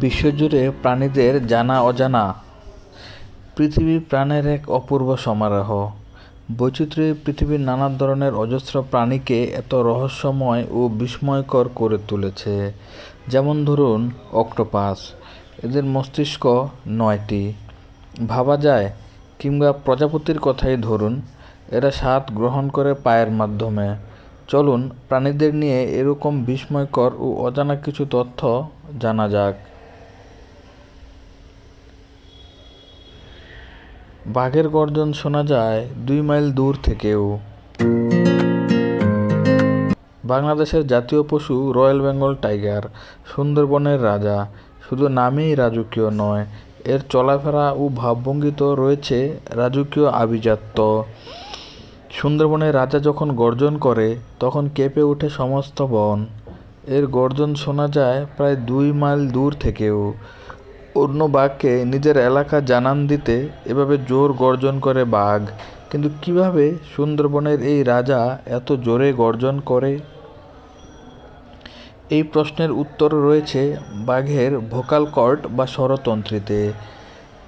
বিশ্বজুড়ে প্রাণীদের জানা অজানা। পৃথিবী প্রাণের এক অপূর্ব সমারোহ। বৈচিত্র্যই পৃথিবীর নানা ধরনের অজস্র প্রাণীকে এত রহস্যময় ও বিস্ময়কর করে তুলেছে। যেমন ধরুন, অক্টোপাস। এদের মস্তিষ্ক নয়টি। ভাবা যায়, কিংবা প্রজাপতির কথাই ধরুন, এরা স্বাদ গ্রহণ করে পায়ের মাধ্যমে। চলুন, প্রাণীদের নিয়ে এরকম বিস্ময়কর ও অজানা কিছু তথ্য জানা যাক। বাঘের গর্জন শোনা যায় দুই মাইল দূর থেকেও। বাংলাদেশের জাতীয় পশু রয়্যাল বেঙ্গল টাইগার, সুন্দরবনের রাজা, শুধু নামেই রাজকীয় নয়, এর চলাফেরা ও ভাবভঙ্গিতেও রয়েছে রাজকীয় আভিজাত্য। সুন্দরবনের রাজা যখন গর্জন করে, তখন কেঁপে ওঠে সমস্ত বন। এর গর্জন শোনা যায় প্রায় দুই মাইল দূর থেকেও। অন্য বাঘকে নিজের এলাকা জানান দিতে এভাবে জোর গর্জন করে বাঘ। কিন্তু কীভাবে সুন্দরবনের এই রাজা এত জোরে গর্জন করে? এই প্রশ্নের উত্তর রয়েছে বাঘের ভোকাল কর্ড বা স্বরতন্ত্রীতে।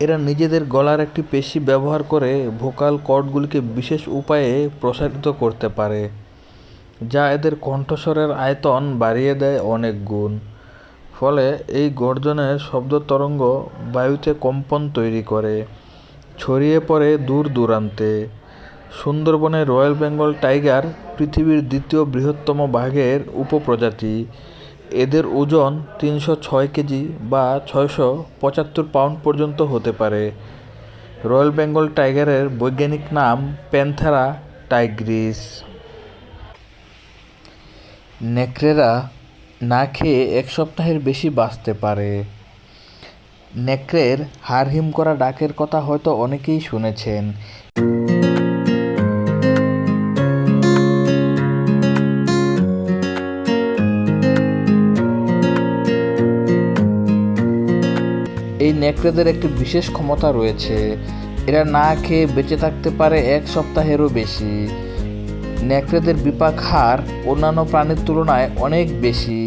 এরা নিজেদের গলার একটি পেশি ব্যবহার করে ভোকাল কর্ডগুলিকে বিশেষ উপায়ে প্রসারিত করতে পারে, যা এদের কণ্ঠস্বরের আয়তন বাড়িয়ে দেয় অনেক গুণ। ফলে এই গর্জনের শব্দ তরঙ্গ বায়ুতে কম্পন তৈরি করে, ছড়িয়ে পড়ে দূর দূরান্তে। সুন্দরবনে রয়্যাল বেঙ্গল টাইগার পৃথিবীর দ্বিতীয় বৃহত্তম বাঘের উপপ্রজাতি। এদের ওজন তিনশো ছয় কেজি বা ছয়শো পঁচাত্তর পাউন্ড পর্যন্ত হতে পারে। রয়্যাল বেঙ্গল টাইগারের বৈজ্ঞানিক নাম প্যান্থেরা টাইগ্রিস। নেকড়েরা না খেয়ে এক সপ্তাহের বেশি বাঁচতে পারে। নেকড়ের হাড়হিম করা ডাকের কথা হয়তো অনেকেই শুনেছেন। এই নেকড়েদের একটি বিশেষ ক্ষমতা রয়েছে। এরা না খেয়ে বেঁচে থাকতে পারে এক সপ্তাহেরও বেশি। নেকড়েদের বিপাক হার অন্যান্য প্রাণীর তুলনায় অনেক বেশি।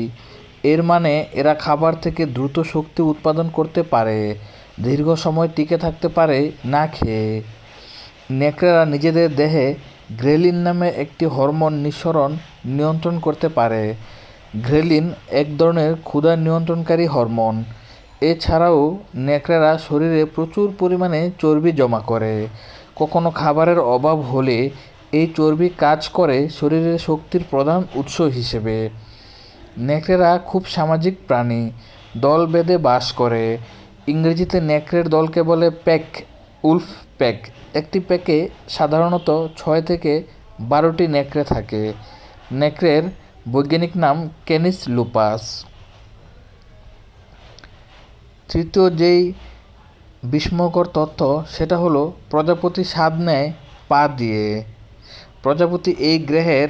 এর মানে এরা খাবার থেকে দ্রুত শক্তি উৎপাদন করতে পারে, দীর্ঘ সময় টিকে থাকতে পারে, না খেয়ে। নেকড়েরা নিজেদের দেহে গ্রেলিন নামে একটি হরমোন নিঃসরণ নিয়ন্ত্রণ করতে পারে। গ্রেলিন এক ধরনের ক্ষুধা নিয়ন্ত্রণকারী হরমোন। এছাড়াও নেকড়েরা শরীরে প্রচুর পরিমাণে চর্বি জমা করে। কখনো খাবারের অভাব হলে চর্বি কাজ করে শরীরের শক্তির প্রধান উৎস হিসেবে। নেকড়েরা খুব সামাজিক প্রাণী, দল বেঁধে বাস করে। ইংরেজিতে নেকড়ের দলকে বলে প্যাক উলফ প্যাক একটি প্যাকে সাধারণত ছয় থেকে বারোটি নেকড়ে থাকে। নেকড়ের বৈজ্ঞানিক নাম কেনিস লুপাস। তৃতীয় যেই বিস্ময়কর তথ্য, সেটা হলো প্রজাপতি স্বাদ নেয় পা দিয়ে। প্রজাপতি এই গ্রহের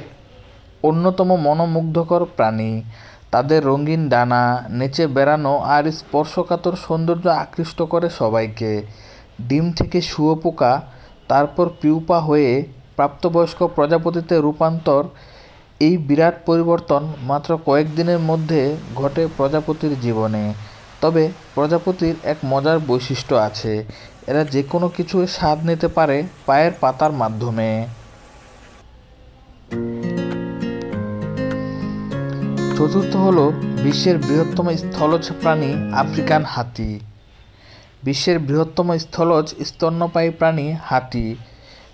অন্যতম মনোমুগ্ধকর প্রাণী। তাদের রঙিন ডানা, নেচে বেড়ানো আর স্পর্শকাতর সৌন্দর্য আকৃষ্ট করে সবাইকে। ডিম থেকে শুয়োপোকা তারপর পিউপা হয়ে প্রাপ্তবয়স্ক প্রজাপতিতে রূপান্তর, এই বিরাট পরিবর্তন মাত্র কয়েকদিনের মধ্যে ঘটে প্রজাপতির জীবনে। তবে প্রজাপতির এক মজার বৈশিষ্ট্য আছে। এরা যে কোনো কিছুর স্বাদ নিতে পারে পায়ের পাতার মাধ্যমে। চতুর্থ হল বিশ্বের বৃহত্তম স্থলজ প্রাণী আফ্রিকান হাতি। বিশ্বের বৃহত্তম স্থলজ স্তন্যপায়ী প্রাণী হাতি,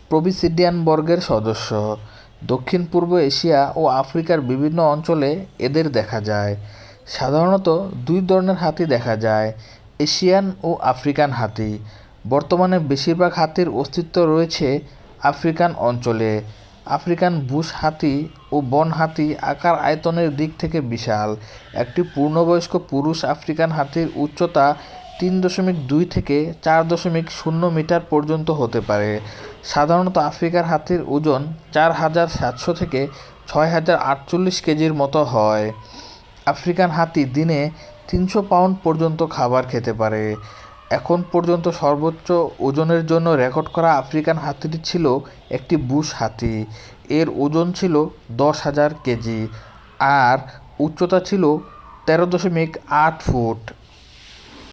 প্রবিসিডিয়ান বর্গের সদস্য। দক্ষিণ, পূর্ব এশিয়া ও আফ্রিকার বিভিন্ন অঞ্চলে এদের দেখা যায়। সাধারণত দুই ধরনের হাতি দেখা যায়, এশিয়ান ও আফ্রিকান হাতি। বর্তমানে বেশিরভাগ হাতির অস্তিত্ব রয়েছে আফ্রিকান অঞ্চলে। আফ্রিকান বুশ হাতি ও বন হাতি আকার আয়তনের দিক থেকে বিশাল। একটি পূর্ণবয়স্ক পুরুষ আফ্রিকান হাতির উচ্চতা তিন দশমিক দুই থেকে চার দশমিক শূন্য মিটার পর্যন্ত হতে পারে। সাধারণত আফ্রিকার হাতির ওজন চার হাজার সাতশো থেকে ছয় হাজার আটচল্লিশ কেজির মতো হয়। আফ্রিকান হাতি দিনে তিনশো পাউন্ড পর্যন্ত খাবার খেতে পারে। এখন পর্যন্ত সর্বোচ্চ ওজনের জন্য রেকর্ড করা আফ্রিকান হাতিটি ছিল একটি বুশ হাতি। এর ওজন ছিল দশ হাজার কেজি, আর উচ্চতা ছিল তেরো দশমিক আট ফুট।